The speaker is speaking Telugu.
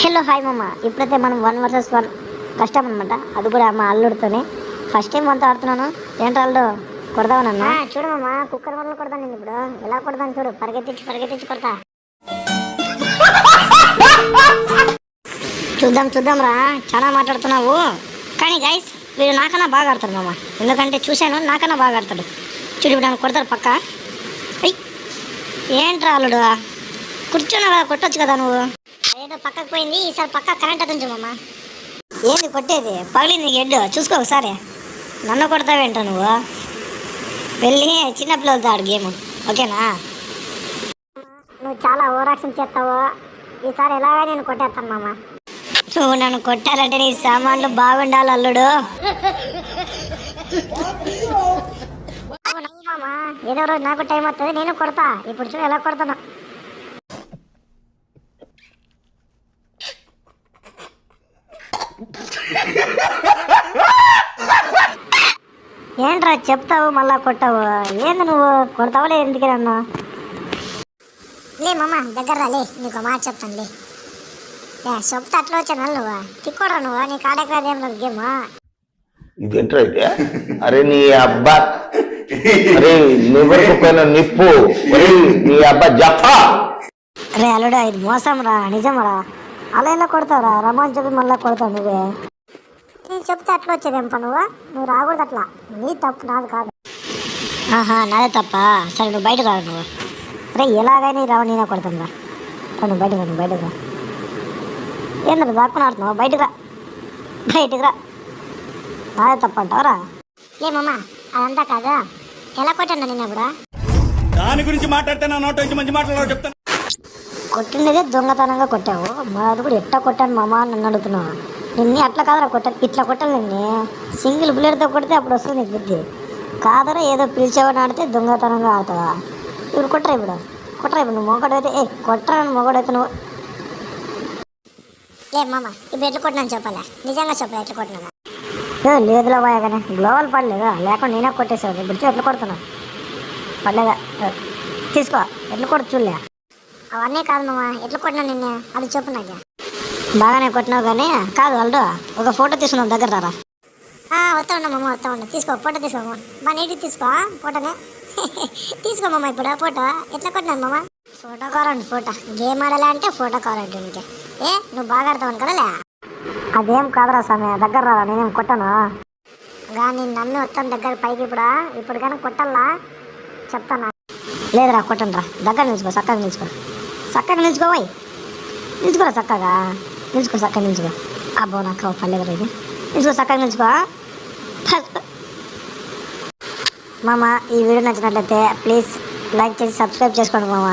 హలో హాయ్ మమ్మ ఇప్పుడైతే మనం వన్ వర్సెస్ వన్ కష్టం అనమాట అది కూడా మా అల్లుడితోనే. ఫస్ట్ టైం వంత ఆడుతున్నాను. ఏంటి అల్లుడు? కొడదామనన్నా చూడు మామ కుక్కర్ వల్ల కొడతాను నేను ఇప్పుడు. ఎలా కొడతాను చూడు? పరిగెత్తించి పరిగెత్తించి కొడతా. చూద్దాం చూద్దాం రా. చాలా మాట్లాడుతున్నావు. కానీ గైస్ వీడు నాకన్నా బాగా ఆడతాడు మామ. ఎందుకంటే చూశాను నాకన్నా బాగా ఆడతాడు. చూడు ఇప్పుడు నన్ను కొడతాడు పక్క. ఏంట్రా అల్లుడు? కూర్చోనా కదా కొట్టొచ్చు కదా నువ్వు? ఏదో పక్కకు పోయింది ఈసారి పక్క కరెంట్ అతుంచు ఏంది కొట్టేది? పగిలింది గెడ్డు చూసుకో ఒకసారి. నన్ను కొడతావేంట నువ్వు? వెళ్ళి చిన్నపిల్లలతో ఆడు గేమ్. ఓకేనా? నువ్వు చాలా ఓరాక్షన్ చేస్తావు. ఈసారి ఎలాగా నేను కొట్టేస్తాను మామ? నువ్వు నన్ను కొట్టాలంటే నీ సామాన్లు బాగుండాలి అల్లుడు. ఏదో రోజు నాకు టైం వస్తుంది నేను కొడతా. ఇప్పుడు చూడు ఎలా కొడతాను ఏంట్రా చెప్తావు మళ్ళా కొట్టావు? ఏంది నువ్వు? కొడతావులే ఎందుకు నన్ను? లే మామ దగ్గర రా, లే. నీకు మాట చెప్తాను లే. ఏ చెప్తా అట్లా వచ్చాను నువ్వు తిక్కోడరా నువ్వు? నీకు ఆడేకరాదు ఏం లేదు గేమ్. ఇదేంట్రా ఇది? అరే నీ అబ్బా. అరే నివరకు పైన నిప్పు. ఒరే నీ అబ్బా జఫా. రే అల్లుడా ఇది మోసం రా నిజం రా అలా ఎలా కొడతావురా? రమ్మని చెప్పి మళ్ళీ కొడతావు నువ్వే. నేను చెప్తే అట్లా వచ్చేదేంప నువ్వు? నువ్వు రాకూడదు అట్లా నీ తప్పు నాది కాదు. ఆహా నాదే తప్ప? సరే నువ్వు బయటకు రా నువ్వు. రే ఎలాగైనా రావు నేనే కొడతాను రా. రా నువ్వు బయటకు రా నువ్వు బయటకు రా. ఏంద్ర దాక్కుని ఆడుతున్నావు? బయటకు రా. బయటకు రా. నాదే తప్ప అంటావరా? ఏమమ్మా అదంతా కాదు? ఎలా కొట్టాను నేను ఇప్పుడు దాని గురించి మాట్లాడితే నా నోట నుంచి మంచి మాట్లాడాలో చెప్తాను. కొట్టినదే దొంగతనంగా కొట్టావు. మరి అది కూడా ఎట్టా కొట్టాను మామ నన్ను అడుగుతున్నావు? నిన్ను అట్లా కాదరా కొట్టాను ఇట్లా నిన్ను. సింగిల్ బుల్లెట్తో కొడితే అప్పుడు వస్తుంది నీకు బుద్ధి. కాదరా ఏదో పిలిచేవాడిని ఆడితే దొంగతనంగా ఆడతావా? ఇప్పుడు కొట్టరా ఇప్పుడు? కొట్టరా ఇప్పుడు నువ్వు మొగడైతే ఏ కొట్టరా మొగడైతే నువ్వు? ఏ మామ ఇప్పుడు ఎట్లా కొట్టినాను చెప్పాలా? నిజంగా చెప్పాలి ఎట్లా కొట్టినా లేదులా బాయ్ కానీ గ్లోవల్ పడలేదా? లేకుండా నేనే కొట్టేసాను ఇప్పుడు ఎట్లా కొడుతున్నా పడలేదా? తీసుకో. ఎట్లా కొడుతు చూడలే. అవన్నీ కాదు మామ. ఎట్లా కొట్టినా నిన్నే? అది చెప్పు నాకు. బాగానే కొట్టినావు కానీ కాదు వాళ్ళు ఒక ఫోటో తీసుకున్నావు దగ్గర రారా వస్తా ఉన్నా మామ వస్తా ఉన్నా తీసుకో ఫోటో తీసుకో మామ బాగా నీట్గా తీసుకో ఫోటోనే. తీసుకో మామ ఇప్పుడు ఫోటో. ఎట్లా కొట్టినాను మామ ఫోటో కావాలండి ఫోటో. గేమ్ ఆడాలి అంటే ఫోటో కావాలంటే నీకు ఏ నువ్వు బాగా ఆడతావు కదలే అదేం కాదురా స్వామి దగ్గర రారా నేనేం కొట్టాను. కానీ నన్ను వస్తాను దగ్గర పైకి ఇప్పుడు? ఇప్పుడు కానీ కొట్టాలా? చెప్తాను? లేదురా కొట్టండి రా దగ్గర నిలుచుకో చక్కగా నిలుచుకో. చక్కగా నిలుచుకోవాయి నిలుచుకోరా చక్కగా? నిలుచుకో చక్కగా నిలుచుకో అబ్బో నాకు పర్లేదు ఇది నిలుచుకో చక్కగా నిలుచుకో మామ ఈ వీడియో నచ్చినట్లయితే ప్లీజ్ లైక్ చేసి సబ్స్క్రైబ్ చేసుకోండి మామ